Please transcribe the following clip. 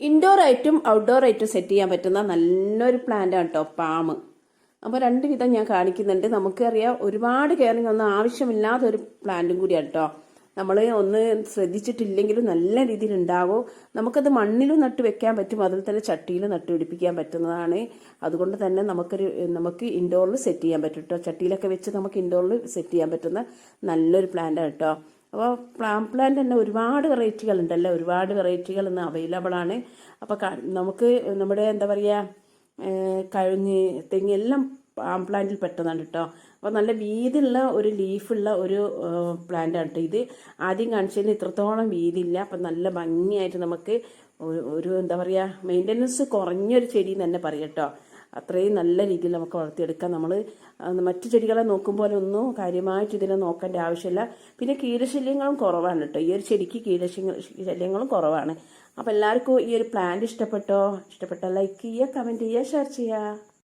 Indoor ആയിട്ടും outdoor ആയിട്ടും set ചെയ്യാൻ പറ്റുന്ന നല്ലൊരു പ്ലാന്റ് ആണ് കേട്ടോ പാമ്പ് അപ്പോൾ രണ്ട് വിധം ഞാൻ കാണിക്കുന്നുണ്ട്. നമുക്കറിയാം ഒരുപാട് കെയറിങ് ഒന്നും ആവശ്യമില്ലാത്ത ഒരു പ്ലാന്റും കൂടിയാണ് കേട്ടോ നമ്മൾ ഒന്ന് ശ്രദ്ധിച്ചിട്ടില്ലെങ്കിലും നല്ല രീതിയിൽ ഉണ്ടാകും നമുക്കത് മണ്ണിലും നട്ട് വെക്കാൻ പറ്റും. അതിൽ തന്നെ ചട്ടിയിലും നട്ട് പിടിപ്പിക്കാൻ പറ്റുന്നതാണ്. അതുകൊണ്ട് തന്നെ നമുക്കൊരു നമുക്ക് ഇൻഡോറിൽ സെറ്റ് ചെയ്യാൻ പറ്റും കേട്ടോ ചട്ടിയിലൊക്കെ വെച്ച് നമുക്ക് ഇൻഡോറിൽ സെറ്റ് ചെയ്യാൻ പറ്റുന്ന നല്ലൊരു പ്ലാന്റാണ് കേട്ടോ അപ്പോൾ പ്ലാം പ്ലാന്റ് തന്നെ ഒരുപാട് വെറൈറ്റികൾ ഉണ്ടല്ലോ ഒരുപാട് വെറൈറ്റികൾ ഇന്ന് അവൈലബിൾ ആണ്. അപ്പോൾ നമുക്ക് നമ്മുടെ എന്താ പറയുക കഴുങ്ങ് തെങ്ങ് എല്ലാം പാം പ്ലാന്റിൽ പെട്ടതാണ് കേട്ടോ അപ്പോൾ നല്ല വീതിയുള്ള ഒരു ലീഫുള്ള ഒരു പ്ലാന്റ് ആണ് കേട്ടോ ഇത്. ആദ്യം കാണിച്ചതിന് ഇത്രത്തോളം വീതിയില്ല. അപ്പം നല്ല ഭംഗിയായിട്ട് നമുക്ക് ഒരു- ഒരു എന്താ പറയുക മെയിന്റനൻസ് കുറഞ്ഞൊരു ചെടി എന്ന് തന്നെ പറയാം കേട്ടോ അത്രയും നല്ല രീതിയിൽ നമുക്ക് വളർത്തിയെടുക്കാം. നമ്മൾ മറ്റു ചെടികളെ നോക്കുമ്പോൾ ഒന്നും കാര്യമായിട്ട് ഇതിനെ നോക്കേണ്ട ആവശ്യമില്ല. പിന്നെ കീടശല്യങ്ങളും കുറവാണ് കേട്ടോ. ഈ ഒരു ചെടിക്ക് കീടശല്യങ്ങളും ശല്യങ്ങളും കുറവാണ്. അപ്പോൾ എല്ലാവർക്കും ഈ ഒരു പ്ലാന്റ് ഇഷ്ടപ്പെട്ടോ? ഇഷ്ടപ്പെട്ടാൽ ലൈക്ക് ചെയ്യുക കമന്റ് ചെയ്യുക ഷെയർ ചെയ്യുക.